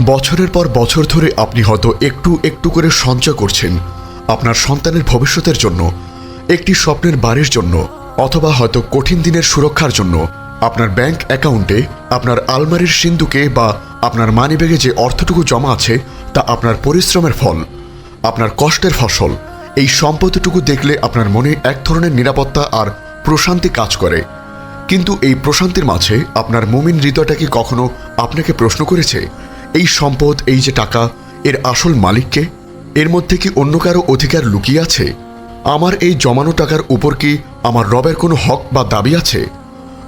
বছরের পর বছর ধরে আপনি হয়তো একটু একটু করে সঞ্চয় করছেন আপনার সন্তানের ভবিষ্যতের জন্য, একটি স্বপ্নের বাড়ির জন্য, অথবা হয়তো কঠিন দিনের সুরক্ষার জন্য আপনার ব্যাংক অ্যাকাউন্টে আপনার আলমারির সিন্ধুকে বা আপনার মানিব্যাগে যে অর্থটুকু জমা আছে তা আপনার পরিশ্রমের ফল, আপনার কষ্টের ফসল, এই সম্পত্তিটুকু দেখলে আপনার মনে এক ধরনের নিরাপত্তা আর প্রশান্তি কাজ করে। কিন্তু এই প্রশান্তির মাঝে আপনার মুমিন হৃদয়টা কি কখনো আপনাকে প্রশ্ন করেছে? এই সম্পদ, এই যে টাকা, এর আসল মালিককে এর মধ্যে কি অন্য কারও অধিকার লুকিয়ে আছে? আমার এই জমানো টাকার উপর কি আমার রবের কোনো হক বা দাবি আছে?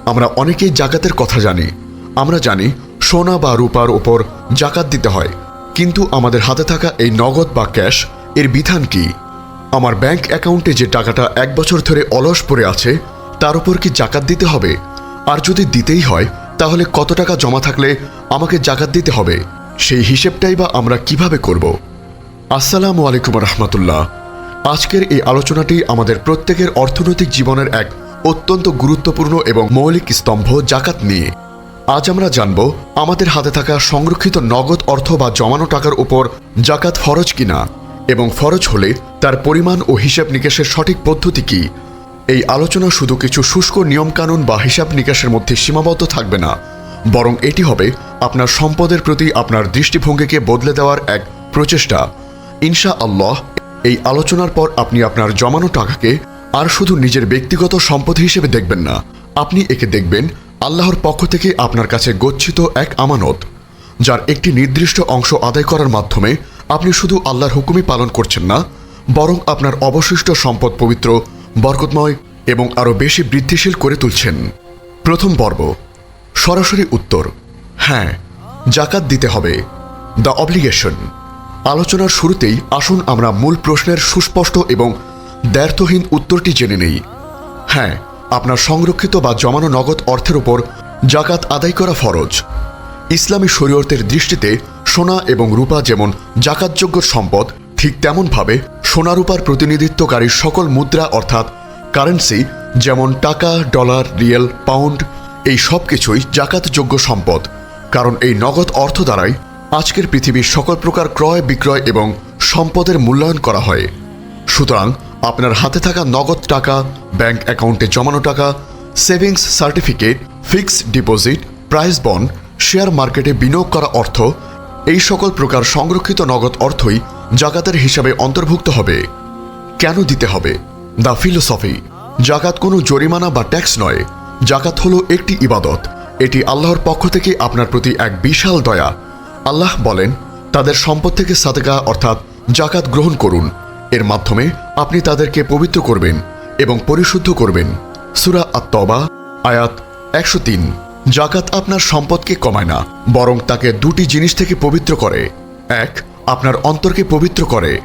আমরা অনেকেই জাকাতের কথা জানি। আমরা জানি সোনা বা রূপার ওপর জাকাত দিতে হয়। কিন্তু আমাদের হাতে থাকা এই নগদ বা ক্যাশ, এর বিধান কি? আমার ব্যাংক অ্যাকাউন্টে যে টাকাটা এক বছর ধরে অলস পড়ে আছে, তার উপর কি জাকাত দিতে হবে? আর যদি দিতেই হয়, তাহলে কত টাকা জমা থাকলে আমাকে জাকাত দিতে হবে? সেই হিসেবটাই বা আমরা কীভাবে করব? আসসালামু আলাইকুম রহমতুল্লাহ। আজকের এই আলোচনাটি আমাদের প্রত্যেকের অর্থনৈতিক জীবনের এক অত্যন্ত গুরুত্বপূর্ণ এবং মৌলিক স্তম্ভ জাকাত নিয়ে। আজ আমরা জানব, আমাদের হাতে থাকা সংরক্ষিত নগদ অর্থ বা জমানো টাকার উপর জাকাত ফরজ কিনা এবং ফরজ হলে তার পরিমাণ ও হিসাব নিকাশের সঠিক পদ্ধতি কি? এই আলোচনা শুধু কিছু শুষ্ক নিয়মকানুন বা হিসাব নিকাশের মধ্যে সীমাবদ্ধ থাকবে না, বরং এটি হবে আপনার সম্পদের প্রতি আপনার দৃষ্টিভঙ্গিকে বদলে দেওয়ার এক প্রচেষ্টা। ইনশা আল্লাহ এই আলোচনার পর আপনি আপনার জমানো টাকাকে আর শুধু নিজের ব্যক্তিগত সম্পদ হিসেবে দেখবেন না, আপনি একে দেখবেন আল্লাহর পক্ষ থেকে আপনার কাছে গচ্ছিত এক আমানত, যার একটি নির্দিষ্ট অংশ আদায় করার মাধ্যমে আপনি শুধু আল্লাহর হুকুমই পালন করছেন না, বরং আপনার অবশিষ্ট সম্পদ পবিত্র, বরকতময় এবং আরও বেশি বৃদ্ধিশীল করে তুলছেন। প্রথম পর্ব, সরাসরি উত্তর। হ্যাঁ জাকাত দিতে হবে। দ্য অব্লিগেশন আলোচনার শুরুতেই আসুন আমরা মূল প্রশ্নের সুস্পষ্ট এবং দ্ব্যর্থহীন উত্তরটি জেনে নেই। হ্যাঁ আপনার সংরক্ষিত বা জমানো নগদ অর্থের উপর জাকাত আদায় করা ফরজ। ইসলামী শরীয়তের দৃষ্টিতে সোনা এবং রূপা যেমন জাকাতযোগ্য সম্পদ, ঠিক তেমনভাবে সোনা রূপার প্রতিনিধিত্বকারী সকল মুদ্রা অর্থাৎ কারেন্সি যেমন টাকা, ডলার, রিয়েল, পাউন্ড, এই সব কিছুই জাকাতযোগ্য সম্পদ। কারণ এই নগদ অর্থ দ্বারাই আজকের পৃথিবীর সকল প্রকার ক্রয়, বিক্রয় এবং সম্পদের মূল্যায়ন করা হয়। সুতরাং আপনার হাতে থাকা নগদ টাকা, ব্যাংক অ্যাকাউন্টে জমানো টাকা, savings certificate, fixed deposit, prize bond, share মার্কেটে বিনিয়োগ করা অর্থ, এই সকল প্রকার সংরক্ষিত নগদ অর্থই জাকাতের হিসাবে অন্তর্ভুক্ত হবে। কেন দিতে হবে? The philosophy. জাকাত কোনো জরিমানা বা ট্যাক্স নয়। জাকাত হলো একটি ইবাদত। এটি আল্লাহর পক্ষ থেকে আপনার প্রতি এক বিশাল দয়া। আল্লাহ বলেন, তাদের সম্পদ থেকে সাদেকা অর্থাৎ জাকাত গ্রহণ করুন। এর মাধ্যমে আপনি তাদেরকে পবিত্র করবেন এবং পরিশুদ্ধ করবেন। সুরা আত্তবা আয়াত একশো তিন। জাকাত আপনার সম্পদকে কমায় না, বরং তাকে দুটি জিনিস থেকে পবিত্র করে। এক, আপনার অন্তরকে পবিত্র করে।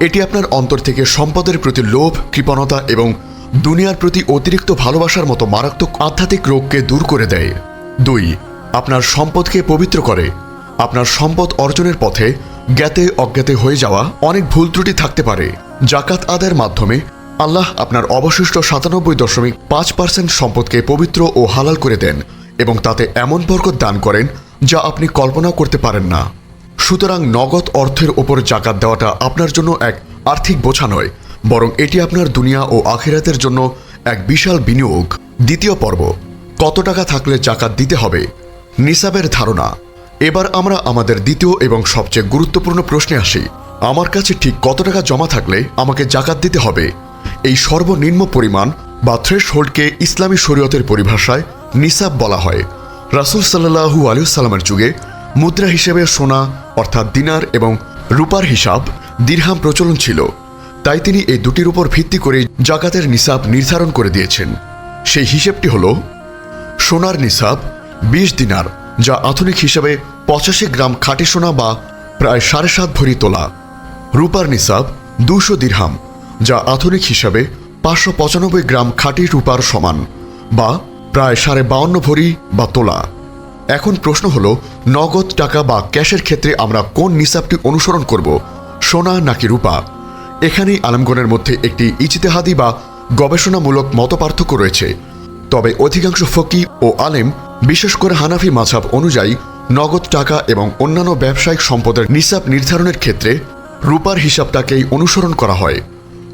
এটি আপনার অন্তর থেকে সম্পদের প্রতি লোভ, কৃপণতা এবং দুনিয়ার প্রতি অতিরিক্ত ভালোবাসার মতো মারাত্মক আধ্যাত্মিক রোগকে দূর করে দেয়। দুই, আপনার সম্পদকে পবিত্র করে। আপনার সম্পদ অর্জনের পথে জ্ঞাতে অজ্ঞাতে হয়ে যাওয়া অনেক ভুল ত্রুটি থাকতে পারে। জাকাত আদায়ের মাধ্যমে আল্লাহ আপনার অবশিষ্ট সাতানব্বই দশমিক পাঁচ পার্সেন্ট সম্পদকে পবিত্র ও হালাল করে দেন এবং তাতে এমন বরকত দান করেন যা আপনি কল্পনা করতে পারেন না। সুতরাং নগদ অর্থের ওপর জাকাত দেওয়াটা আপনার জন্য এক আর্থিক বোঝা নয় বরং এটি আপনার দুনিয়া ও আখিরাতের জন্য এক বিশাল বিনিয়োগ। দ্বিতীয় পর্ব, কত টাকা থাকলে জাকাত দিতে হবে? নিসাবের ধারণা। এবার আমরা আমাদের দ্বিতীয় এবং সবচেয়ে গুরুত্বপূর্ণ প্রশ্নে আসি। আমার কাছে ঠিক কত টাকা জমা থাকলে আমাকে জাকাত দিতে হবে? এই সর্বনিম্ন পরিমাণ বা থ্রেশ হোল্ডকে ইসলামী শরীয়তের পরিভাষায় নিসাব বলা হয়। রাসুল সাল্লাহু আলিয়াল্লামের যুগে মুদ্রা হিসেবে সোনা, অর্থাৎ দিনার এবং রূপার হিসাব, দিরহাম প্রচলন ছিল। তাই তিনি এই দুটির উপর ভিত্তি করে জাকাতের নিসাব নির্ধারণ করে দিয়েছেন। সেই হিসেবটি হল, সোনার নিসাব বিশ দিনার, যা আধুনিক হিসাবে পঁচাশি গ্রাম খাঁটি সোনা বা প্রায় সাড়ে সাত ভরি তোলা। রূপার নিসাব দুশো দিরহাম, যা আধুনিক হিসাবে পাঁচশো পঁচানব্বই গ্রাম খাঁটি রূপার সমান বা প্রায় সাড়ে বাউন্ন ভরি বা তোলা। এখন প্রশ্ন হলো, নগদ টাকা বা ক্যাশের ক্ষেত্রে আমরা কোন নিসাবটি অনুসরণ করব, সোনা নাকি রূপা? এখানেই আলমগণের মধ্যে একটি ইজতেহাদি বা গবেষণামূলক মতপার্থক্য রয়েছে। তবে অধিকাংশ ফকি ও আলেম, বিশেষ করে হানাফি মাঝাব অনুযায়ী, নগদ টাকা এবং অন্যান্য ব্যবসায়িক সম্পদের নিসাব নির্ধারণের ক্ষেত্রে রূপার হিসাবটাকেই অনুসরণ করা হয়।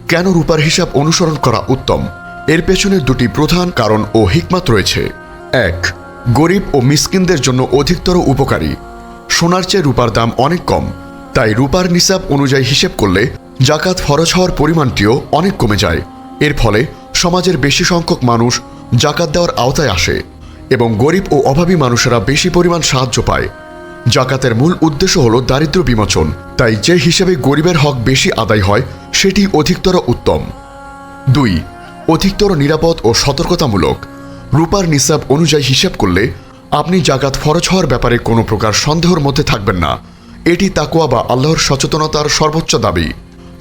কেন রূপার হিসাব অনুসরণ করা উত্তম? এর পেছনে দুটি প্রধান কারণ ও হিকমাত রয়েছে। এক, গরিব ও মিসকিনদের জন্য অধিকতর উপকারী। সোনার চেয়ে রূপার দাম অনেক কম, তাই রূপার নিসাব অনুযায়ী হিসেব করলে জাকাত ফরজ হওয়ার পরিমাণটিও অনেক কমে যায়। এর ফলে সমাজের বেশি সংখ্যক মানুষ জাকাত দেওয়ার আওতায় আসে এবং গরিব ও অভাবী মানুষেরা বেশি পরিমাণ সাহায্য পায়। জাকাতের মূল উদ্দেশ্য হল দারিদ্র্য বিমোচন, তাই যে হিসেবে গরিবের হক বেশি আদায় হয়, সেটি অধিকতর উত্তম। দুই, অধিকতর নিরাপদ ও সতর্কতামূলক। রূপার নিসাব অনুযায়ী হিসাব করলে আপনি জাকাত ফরজ হওয়ার ব্যাপারে কোনো প্রকার সন্দেহর মধ্যে থাকবেন না। এটি তাকুয়া বা আল্লাহর সচেতনতার সর্বোচ্চ দাবি।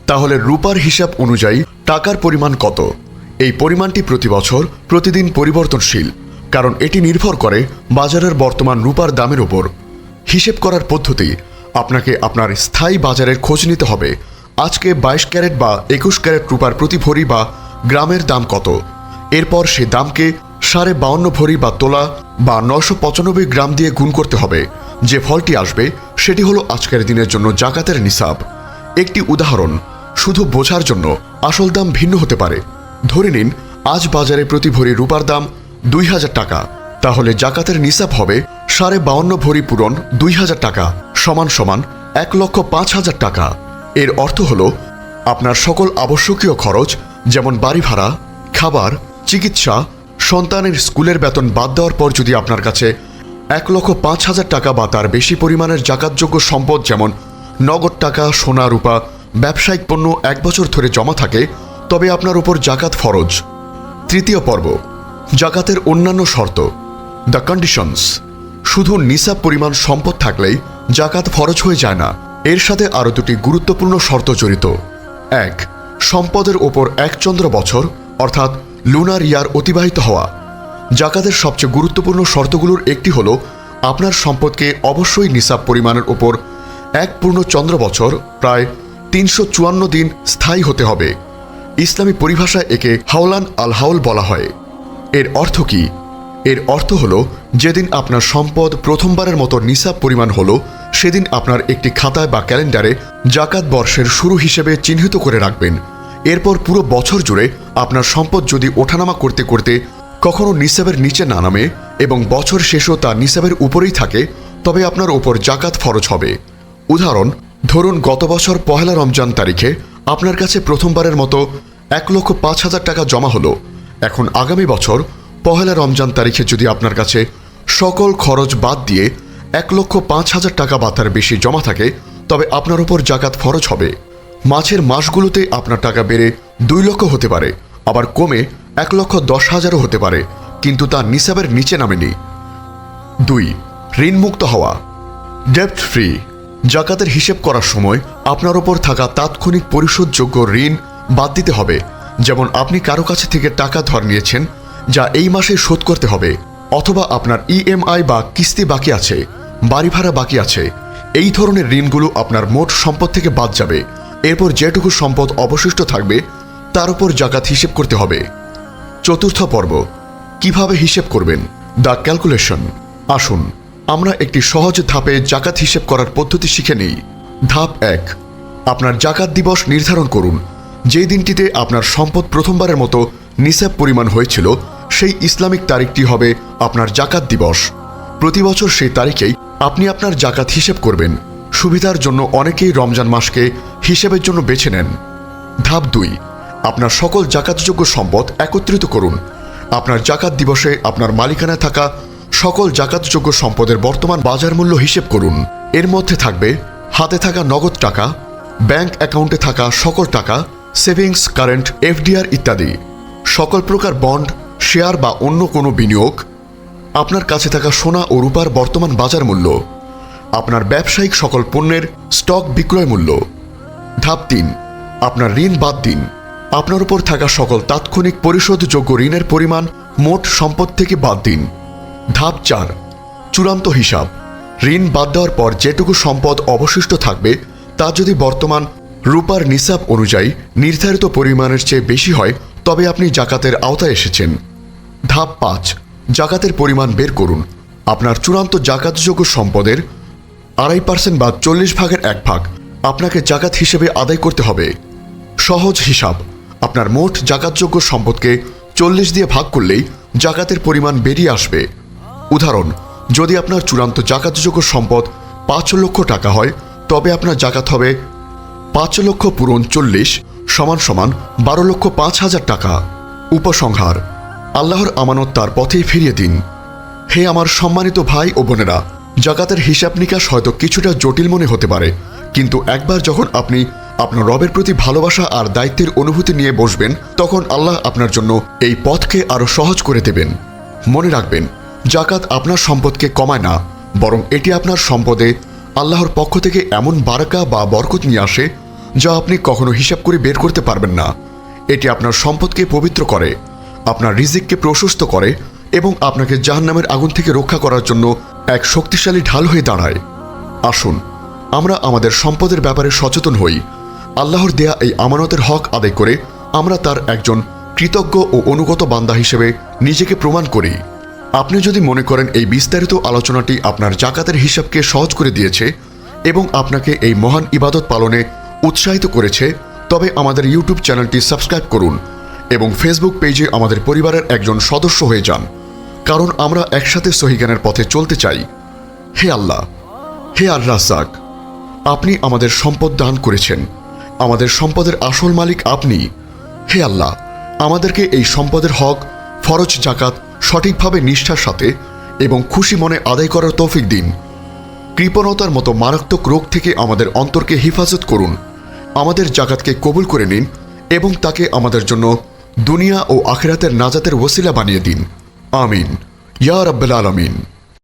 তাহলে রূপার হিসাব অনুযায়ী টাকার পরিমাণ কত? এই পরিমাণটি প্রতি বছর প্রতিদিন পরিবর্তনশীল, কারণ এটি নির্ভর করে বাজারের বর্তমান রূপার দামের উপর হিসেব করার পদ্ধতি, আপনাকে আপনার স্থায়ী বাজারের খোঁজ নিতে হবে। আজকে বাইশ ক্যারেট বা একুশ ক্যারেট রূপার প্রতি ভরি বা গ্রামের দাম কত? এরপর সে দামকে সাড়ে বাউন্ন ভরি বা তোলা বা নশো পঁচানব্বই গ্রাম দিয়ে গুণ করতে হবে। যে ফলটি আসবে, সেটি হলো আজকের দিনের জন্য জাকাতের নিসাব। একটি উদাহরণ শুধু বোঝার জন্য আসল দাম ভিন্ন হতে পারে। ধরে নিন, আজ বাজারে প্রতি ভরি রূপার দাম দুই হাজার টাকা। তাহলে জাকাতের নিসাব হবে সাড়ে বাউন্ন ভরি পূরণ দুই হাজার টাকা, সমান সমান এক লক্ষ পাঁচ হাজার টাকা। এর অর্থ হল, আপনার সকল আবশ্যকীয় খরচ, যেমন বাড়ি ভাড়া, খাবার, চিকিৎসা, সন্তানের স্কুলের বেতন বাদ দেওয়ার পর যদি আপনার কাছে এক লক্ষ পাঁচ হাজার টাকা বা তার বেশি পরিমাণের জাকাতযোগ্য সম্পদ যেমন নগদ টাকা, সোনা, রূপা ব্যবসায়িক পণ্য এক বছর ধরে জমা থাকে, তবে আপনার উপর জাকাত ফরজ। তৃতীয় পর্ব, জাকাতের অন্যান্য শর্ত। দ্য কন্ডিশনস শুধু নিসাব পরিমাণ সম্পদ থাকলেই জাকাত ফরজ হয়ে যায় না। এর সাথে আরও দুটি গুরুত্বপূর্ণ শর্ত জড়িত। এক, সম্পদের ওপর এক চন্দ্র বছর, অর্থাৎ লুনার ইয়ার অতিবাহিত হওয়া। জাকাতের সবচেয়ে গুরুত্বপূর্ণ শর্তগুলোর একটি হল, আপনার সম্পদকে অবশ্যই নিসাব পরিমাণের ওপর এক পূর্ণ চন্দ্র বছর, প্রায় তিনশো চুয়ান্ন দিন স্থায়ী হতে হবে। ইসলামী পরিভাষায় একে হাওলান আল হাউল বলা হয়। এর অর্থ কি? এর অর্থ হল, যেদিন আপনার সম্পদ প্রথমবারের মতো নিসাব পরিমাণ হলো, সেদিন আপনার একটি খাতায় বা ক্যালেন্ডারে জাকাত বর্ষের শুরু হিসেবে চিহ্নিত করে রাখবেন। এরপর পুরো বছর জুড়ে আপনার সম্পদ যদি ওঠানামা করতে করতে কখনো নিসাবের নিচে না নামে এবং বছর শেষও তা নিসাবের উপরেই থাকে, তবে আপনার ওপর জাকাত ফরজ হবে। উদাহরণ ধরুন গত বছর পহেলা রমজান তারিখে আপনার কাছে প্রথমবারের মতো এক লক্ষ পাঁচ হাজার টাকা জমা হলো। এখন আগামী বছর পহেলা রমজান তারিখে যদি আপনার কাছে সকল খরচ বাদ দিয়ে এক লক্ষ পাঁচ হাজার টাকা বা তার বেশি জমা থাকে, তবে আপনার উপর জাকাত ফরজ হবে। মাঝের মাসগুলোতে আপনার টাকা বেড়ে দুই লক্ষ হতে পারে, আবার কমে এক লক্ষ দশ হাজারও হতে পারে, কিন্তু তা নিসাবের নিচে নামেনি। দুই, ঋণমুক্ত হওয়া। ডেপ্ট ফ্রি জাকাতের হিসেব করার সময় আপনার ওপর থাকা তাৎক্ষণিক পরিশোধযোগ্য ঋণ বাদ দিতে হবে, যেমন আপনি কারও কাছে থেকে টাকা ধর নিয়েছেন, যা এই মাসে শোধ করতে হবে, অথবা আপনার ইএমআই বা কিস্তি বাকি আছে, বাড়ি ভাড়া বাকি আছে। এই ধরনের ঋণগুলো আপনার মোট সম্পদ থেকে বাদ যাবে। এরপর যেটুকু সম্পদ অবশিষ্ট থাকবে, তার উপর জাকাত হিসেব করতে হবে। চতুর্থ পর্ব, কীভাবে হিসেব করবেন? The calculation. আসুন। আমরা একটি সহজ ধাপে জাকাত হিসেব করার পদ্ধতি শিখে নেই। ধাপ এক, আপনার জাকাত দিবস নির্ধারণ করুন। যে দিনটিতে আপনার সম্পদ প্রথমবারের মতো নিসাব পরিমাণ হয়েছিল, সেই ইসলামিক তারিখটি হবে আপনার জাকাত দিবস। প্রতি বছর সেই তারিখেই আপনি আপনার জাকাত হিসেব করবেন। সুবিধার জন্য অনেকেই রমজান মাসকে হিসেবের জন্য বেছে নেন। ধাপ দুই, আপনার সকল জাকাতযোগ্য সম্পদ একত্রিত করুন। আপনার জাকাত দিবসে আপনার মালিকানায় থাকা সকল জাকাতযোগ্য সম্পদের বর্তমান বাজার মূল্য হিসেব করুন। এর মধ্যে থাকবে হাতে থাকা নগদ টাকা, ব্যাংক অ্যাকাউন্টে থাকা সকল টাকা, সেভিংস, কারেন্ট, এফডিআর ইত্যাদি। সকল প্রকার বন্ড, শেয়ার বা অন্য কোনো বিনিয়োগ, আপনার কাছে থাকা সোনা ও রূপার বর্তমান বাজার মূল্য, আপনার ব্যবসায়িক সকল পণ্যের স্টক বিক্রয় মূল্য। ধাপ তিন, আপনার ঋণ বাদ দিন। আপনার উপর থাকা সকল তাৎক্ষণিক পরিশোধযোগ্য ঋণের পরিমাণ মোট সম্পদ থেকে বাদ দিন। ধাপ চার, চূড়ান্ত হিসাব। ঋণ বাদ দেওয়ার পর যেটুকু সম্পদ অবশিষ্ট থাকবে, তা যদি বর্তমান রূপার নিসাব অনুযায়ী নির্ধারিত পরিমাণের চেয়ে বেশি হয়, তবে আপনি জাকাতের আওতায় এসেছেন। ধাপ পাঁচ, জাকাতের পরিমাণ বের করুন। আপনার চূড়ান্ত জাকাতযোগ্য সম্পদের আড়াই পার্সেন্ট বা চল্লিশ ভাগের এক ভাগ আপনাকে জাকাত হিসেবে আদায় করতে হবে। সহজ হিসাব, আপনার মোট জাকাতযোগ্য সম্পদকে চল্লিশ দিয়ে ভাগ করলেই জাকাতের পরিমাণ বেরিয়ে আসবে। উদাহরণ, যদি আপনার চূড়ান্ত জাকাতযোগ্য সম্পদ পাঁচ লক্ষ টাকা হয়, তবে আপনার জাকাত হবে পাঁচ লক্ষ পূরণ চল্লিশ সমান সমান বারো লক্ষ পাঁচ হাজার টাকা। উপসংহার, আল্লাহর আমানত তার পথেই ফিরিয়ে দিন। হে আমার সম্মানিত ভাই ও বোনেরা, জাকাতের হিসাব নিকাশ হয়তো কিছুটা জটিল মনে হতে পারে, কিন্তু একবার যখন আপনি আপনার রবের প্রতি ভালোবাসা আর দায়িত্বের অনুভূতি নিয়ে বসবেন, তখন আল্লাহ আপনার জন্য এই পথকে আরও সহজ করে দেবেন। মনে রাখবেন জাকাত আপনার সম্পদকে কমায় না, বরং এটি আপনার সম্পদে আল্লাহর পক্ষ থেকে এমন বারাকা বা বরকত নিয়ে আসে যা আপনি কখনো হিসাব করে বের করতে পারবেন না। এটি আপনার সম্পদকে পবিত্র করে, আপনার রিজিককে প্রশস্ত করে এবং আপনাকে জাহান্নামের আগুন থেকে রক্ষা করার জন্য এক শক্তিশালী ঢাল হয়ে দাঁড়ায়। আসুন, আমরা আমাদের সম্পদের ব্যাপারে সচেতন হই। আল্লাহর দেয়া এই আমানতের হক আদায় করে আমরা তার একজন কৃতজ্ঞ ও অনুগত বান্দা হিসেবে নিজেকে প্রমাণ করি। আপনি যদি মনে করেন এই বিস্তারিত আলোচনাটি আপনার জাকাতের হিসাবকে সহজ করে দিয়েছে এবং আপনাকে এই মহান ইবাদত পালনে উৎসাহিত করেছে, তবে আমাদের ইউটিউব চ্যানেলটি সাবস্ক্রাইব করুন এবং ফেসবুক পেজে আমাদের পরিবারের একজন সদস্য হয়ে যান। কারণ আমরা একসাথে সহিজ্ঞানের পথে চলতে চাই। হে আল্লাহ, হে আর রাজ্জাক, আপনি আমাদের সম্পদ দান করেছেন। আমাদের সম্পদের আসল মালিক আপনি। হে আল্লাহ, আমাদেরকে এই সম্পদের হক, ফরজ জাকাত সঠিকভাবে নিষ্ঠার সাথে এবং খুশি মনে আদায় করার তৌফিক দিন। কৃপণতার মতো মারাত্মক রোগ থেকে আমাদের অন্তরকে হেফাজত করুন। আমাদের জাকাতকে কবুল করে নিন এবং তাকে আমাদের জন্য দুনিয়া ও আখেরাতের নাজাতের ওসিলা বানিয়ে দিন। আমিন। ইয়া রাব্বাল আলামিন।